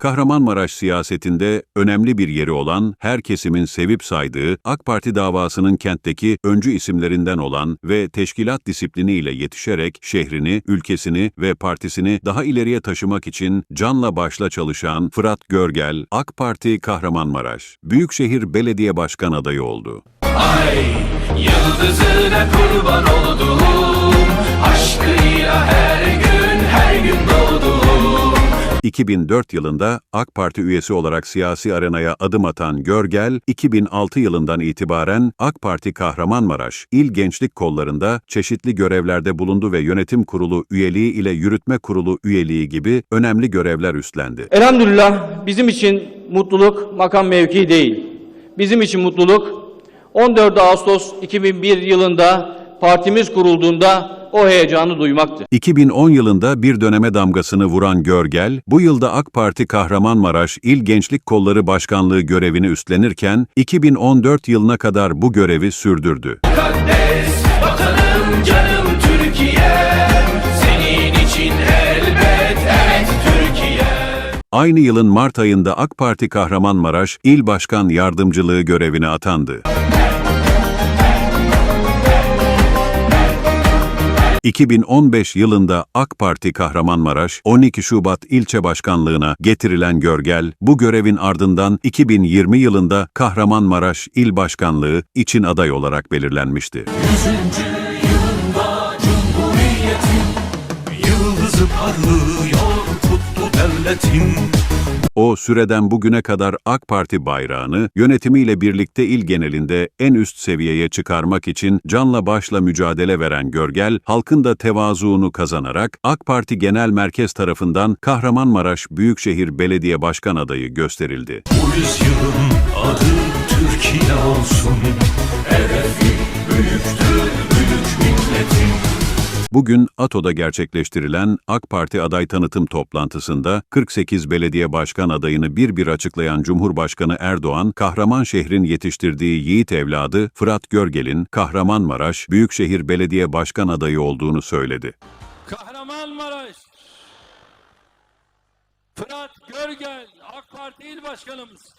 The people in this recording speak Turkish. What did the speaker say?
Kahramanmaraş siyasetinde önemli bir yeri olan, her kesimin sevip saydığı, AK Parti davasının kentteki öncü isimlerinden olan ve teşkilat disipliniyle yetişerek şehrini, ülkesini ve partisini daha ileriye taşımak için canla başla çalışan Fırat Görgel, AK Parti Kahramanmaraş, Büyükşehir Belediye Başkan adayı oldu. Ay yıldızına kurban olduğum Aşkıyla her 2004 yılında AK Parti üyesi olarak siyasi arenaya adım atan Görgel, 2006 yılından itibaren AK Parti Kahramanmaraş İl Gençlik Kollarında çeşitli görevlerde bulundu ve yönetim kurulu üyeliği ile yürütme kurulu üyeliği gibi önemli görevler üstlendi. Elhamdülillah bizim için mutluluk makam mevki değil. Bizim için mutluluk 14 Ağustos 2001 yılında partimiz kurulduğunda o heyecanı duymaktı. 2010 yılında bir döneme damgasını vuran Görgel, bu yılda AK Parti Kahramanmaraş İl Gençlik Kolları Başkanlığı görevini üstlenirken, 2014 yılına kadar bu görevi sürdürdü. Mukaddes vatanım canım Türkiye Senin için elbet evet Türkiye Aynı yılın Mart ayında AK Parti Kahramanmaraş İl Başkan Yardımcılığı görevine atandı. 2015 yılında AK Parti Kahramanmaraş 12 Şubat ilçe başkanlığına getirilen Görgel, bu görevin ardından 2020 yılında Kahramanmaraş İl Başkanlığı için aday olarak belirlenmişti. Yüzüncü yılında Cumhuriyetin Yıldızı parlıyor kutlu devletin O süreden bugüne kadar AK Parti bayrağını yönetimiyle birlikte il genelinde en üst seviyeye çıkarmak için canla başla mücadele veren Görgel, halkın da tevazuunu kazanarak AK Parti Genel Merkez tarafından Kahramanmaraş Büyükşehir Belediye Başkan adayı gösterildi. Bu yüzyılın adı Türkiye olsun Bugün ATO'da gerçekleştirilen AK Parti aday tanıtım toplantısında 48 belediye başkan adayını bir bir açıklayan Cumhurbaşkanı Erdoğan, Kahramanşehir'in yetiştirdiği yiğit evladı Fırat Görgel'in Kahramanmaraş Büyükşehir Belediye Başkan adayı olduğunu söyledi. Kahramanmaraş Fırat Görgel AK Parti İl Başkanımız